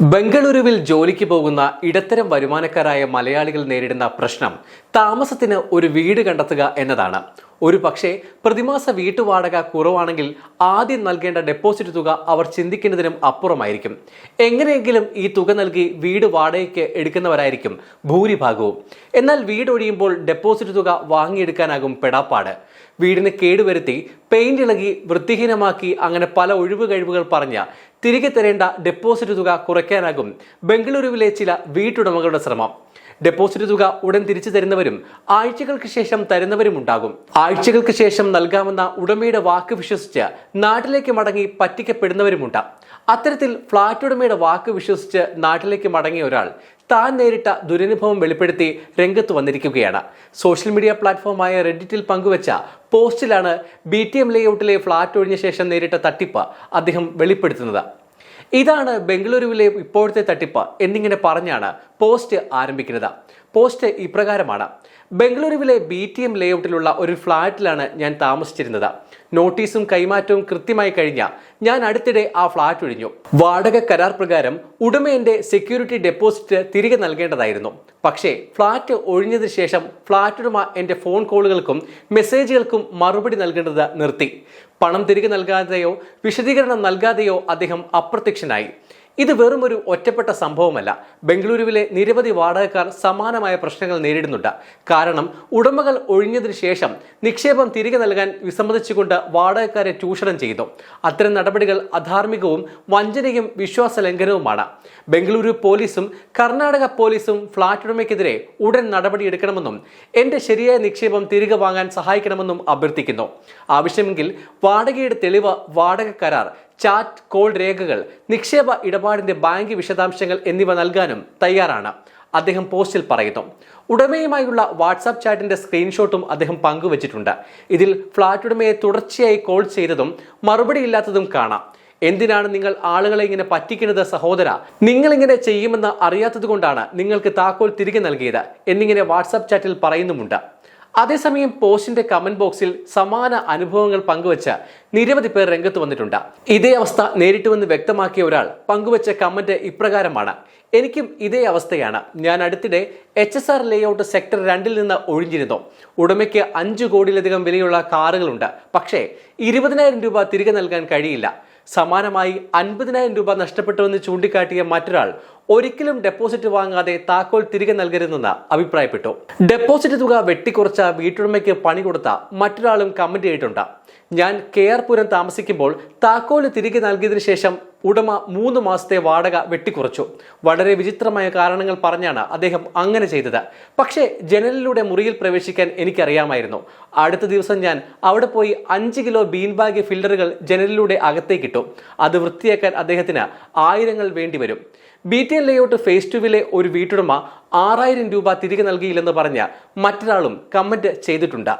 ബംഗളൂരുവിൽ ജോലിക്ക് പോകുന്ന ഇടത്തരം വരുമാനക്കാരായ മലയാളികൾ നേരിടുന്ന പ്രശ്നം താമസത്തിന് ഒരു വീട് കണ്ടെത്തുക എന്നതാണ്. ഒരു പക്ഷേ പ്രതിമാസ വീട്ടുവാടക കുറവാണെങ്കിൽ ആദ്യം നൽകേണ്ട ഡെപ്പോസിറ്റ് തുക അവർ ചിന്തിക്കുന്നതിനും അപ്പുറമായിരിക്കും. എങ്ങനെയെങ്കിലും ഈ തുക നൽകി വീട് വാടകയ്ക്ക് എടുക്കുന്നവരായിരിക്കും ഭൂരിഭാഗവും. എന്നാൽ വീട് ഒഴിയുമ്പോൾ ഡെപ്പോസിറ്റ് തുക വാങ്ങിയെടുക്കാനാകും പെടാപ്പാട്. വീടിന് കേടുവരുത്തി പെയിന്റ് ഇളകി വൃത്തിഹീനമാക്കി അങ്ങനെ പല ഒഴിവ് കഴിവുകൾ പറഞ്ഞ തിരികെ തരേണ്ട ഡെപ്പോസിറ്റ് തുക കുറയ്ക്കാനാകും ബംഗളൂരുവിലെ ചില വീട്ടുടമകളുടെ ശ്രമം. ഡെപ്പോസിറ്റ് തുക ഉടൻ തിരിച്ചു തരുന്നവരും ആഴ്ചകൾക്ക് ശേഷം തരുന്നവരും ഉണ്ടാകും. ആഴ്ചകൾക്ക് ശേഷം നൽകാമെന്ന ഉടമയുടെ വാക്ക് വിശ്വസിച്ച് നാട്ടിലേക്ക് മടങ്ങി പറ്റിക്കപ്പെടുന്നവരുമുണ്ട്. അത്തരത്തിൽ ഫ്ളാറ്റ് ഉടമയുടെ വാക്ക് വിശ്വസിച്ച് നാട്ടിലേക്ക് മടങ്ങിയ ഒരാൾ താൻ നേരിട്ട ദുരനുഭവം വെളിപ്പെടുത്തി രംഗത്ത് വന്നിരിക്കുകയാണ്. സോഷ്യൽ മീഡിയ പ്ലാറ്റ്ഫോമായ റെഡിറ്റിൽ പങ്കുവച്ച പോസ്റ്റിലാണ് ബി ടി എം ലേഔട്ടിലെ ഫ്ളാറ്റ് ഒഴിഞ്ഞ ശേഷം നേരിട്ട തട്ടിപ്പ് അദ്ദേഹം വെളിപ്പെടുത്തുന്നത്. ഇതാണ് ബംഗളൂരുവിലെ ഇപ്പോഴത്തെ തട്ടിപ്പ് എന്നിങ്ങനെ പറഞ്ഞാണ് പോസ്റ്റ് ആരംഭിക്കുന്നത്. പോസ്റ്റ് ഇപ്രകാരമാണ്. ബംഗളൂരുവിലെ ബി ടി എം ലേഔട്ടിലുള്ള ഒരു ഫ്ളാറ്റിലാണ് ഞാൻ താമസിച്ചിരുന്നത്. നോട്ടീസും കൈമാറ്റവും കൃത്യമായി കഴിഞ്ഞ ഞാൻ അടുത്തിടെ ആ ഫ്ളാറ്റ് ഒഴിഞ്ഞു. വാടക കരാർ പ്രകാരം ഉടമ സെക്യൂരിറ്റി ഡെപ്പോസിറ്റ് തിരികെ നൽകേണ്ടതായിരുന്നു. പക്ഷേ ഫ്ളാറ്റ് ഒഴിഞ്ഞതിന് ശേഷം ഫ്ളാറ്റ് ഉടമ എന്റെ ഫോൺ കോളുകൾക്കും മെസ്സേജുകൾക്കും മറുപടി നൽകേണ്ടത് നിർത്തി. പണം തിരികെ നൽകാതെയോ വിശദീകരണം നൽകാതെയോ അദ്ദേഹം അപ്രത്യക്ഷനായി. ഇത് വെറും ഒരു ഒറ്റപ്പെട്ട സംഭവമല്ല. ബംഗളൂരുവിലെ നിരവധി വാടകക്കാർ സമാനമായ പ്രശ്നങ്ങൾ നേരിടുന്നുണ്ട്. കാരണം ഉടമകൾ ഒഴിഞ്ഞതിനു ശേഷം നിക്ഷേപം തിരികെ നൽകാൻ വിസമ്മതിച്ചുകൊണ്ട് വാടകക്കാരെ ചൂഷണം ചെയ്തു. അത്തരം നടപടികൾ അധാർമികവും വഞ്ചനയും വിശ്വാസ ലംഘനവുമാണ് ബംഗളൂരു പോലീസും കർണാടക പോലീസും ഫ്ളാറ്റ് ഉടമയ്ക്കെതിരെ ഉടൻ നടപടിയെടുക്കണമെന്നും എന്റെ ശരിയായ നിക്ഷേപം തിരികെ വാങ്ങാൻ സഹായിക്കണമെന്നും അഭ്യർത്ഥിക്കുന്നു. ആവശ്യമെങ്കിൽ വാടകയുടെ തെളിവ് വാടക കരാർ ചാറ്റ് കോൾ രേഖകൾ നിക്ഷേപ ഇടപാടിന്റെ ബാങ്ക് വിശദാംശങ്ങൾ എന്നിവ നൽകാനും തയ്യാറാണ്. അദ്ദേഹം പോസ്റ്റിൽ പറയുന്നു. ഉടമയുമായുള്ള വാട്സാപ്പ് ചാറ്റിന്റെ സ്ക്രീൻഷോട്ടും അദ്ദേഹം പങ്കുവച്ചിട്ടുണ്ട്. ഇതിൽ ഫ്ളാറ്റ് ഉടമയെ തുടർച്ചയായി കോൾ ചെയ്തതും മറുപടിയില്ലാത്തതും കാണാം. എന്തിനാണ് നിങ്ങൾ ആളുകളെ ഇങ്ങനെ പറ്റിക്കുന്നത് സഹോദര? നിങ്ങൾ ഇങ്ങനെ ചെയ്യുമെന്ന് അറിയാത്തത് കൊണ്ടാണ് നിങ്ങൾക്ക് താക്കോൽ തിരികെ നൽകിയത്. എന്നിങ്ങനെ വാട്സാപ്പ് ചാറ്റിൽ പറയുന്നുമുണ്ട്. അതേസമയം പോസ്റ്റിന്റെ കമന്റ് ബോക്സിൽ സമാന അനുഭവങ്ങൾ പങ്കുവച്ച നിരവധി പേർ രംഗത്ത് വന്നിട്ടുണ്ട്. ഇതേ അവസ്ഥ നേരിട്ടുവെന്ന് വ്യക്തമാക്കിയ ഒരാൾ പങ്കുവച്ച കമന്റ് ഇപ്രകാരമാണ്. എനിക്കും ഇതേ അവസ്ഥയാണ്. ഞാൻ അടുത്തിടെ H S R layout sector രണ്ടിൽ നിന്ന് ഒഴിഞ്ഞിരുന്നു. ഉടമയ്ക്ക് അഞ്ചു കോടിയിലധികം വിലയുള്ള കാറുകളുണ്ട്. പക്ഷേ ഇരുപതിനായിരം രൂപ തിരികെ നൽകാൻ കഴിയില്ല. സമാനമായി അൻപതിനായിരം രൂപ നഷ്ടപ്പെട്ടുവെന്ന് ചൂണ്ടിക്കാട്ടിയ മറ്റൊരാൾ ഒരിക്കലും ഡെപ്പോസിറ്റ് വാങ്ങാതെ താക്കോൽ തിരികെ നൽകരുതെന്ന് അഭിപ്രായപ്പെട്ടു. ഡെപ്പോസിറ്റ് തുക വെട്ടിക്കുറച്ച വീട്ടുടമയ്ക്ക് പണി കൊടുത്ത മറ്റൊരാളും കമന്റ് ചെയ്തിട്ടുണ്ട്. ഞാൻ കെ ആർ പുരം താമസിക്കുമ്പോൾ താക്കോൽ തിരികെ നൽകിയതിനു ശേഷം ഉടമ മൂന്ന് മാസത്തെ വാടക വെട്ടിക്കുറച്ചു. വളരെ വിചിത്രമായ കാരണങ്ങൾ പറഞ്ഞാണ് അദ്ദേഹം അങ്ങനെ ചെയ്തത്. പക്ഷേ ജനലിലൂടെ മുറിയിൽ പ്രവേശിക്കാൻ എനിക്കറിയാമായിരുന്നു. അടുത്ത ദിവസം ഞാൻ അവിടെ പോയി അഞ്ച് കിലോ ബീൻ ബാഗ് ഫിൽറ്ററുകൾ ജനലിലൂടെ അകത്തേക്കിട്ടു. അത് വൃത്തിയാക്കാൻ അദ്ദേഹത്തിന് ആയിരങ്ങൾ വേണ്ടിവരും. B T L layout phase ടുവിലെ ഒരു വീട്ടുടമ ആറായിരം രൂപ തിരികെ നൽകിയില്ലെന്ന് പറഞ്ഞ മറ്റൊരാളും കമന്റ് ചെയ്തിട്ടുണ്ട്.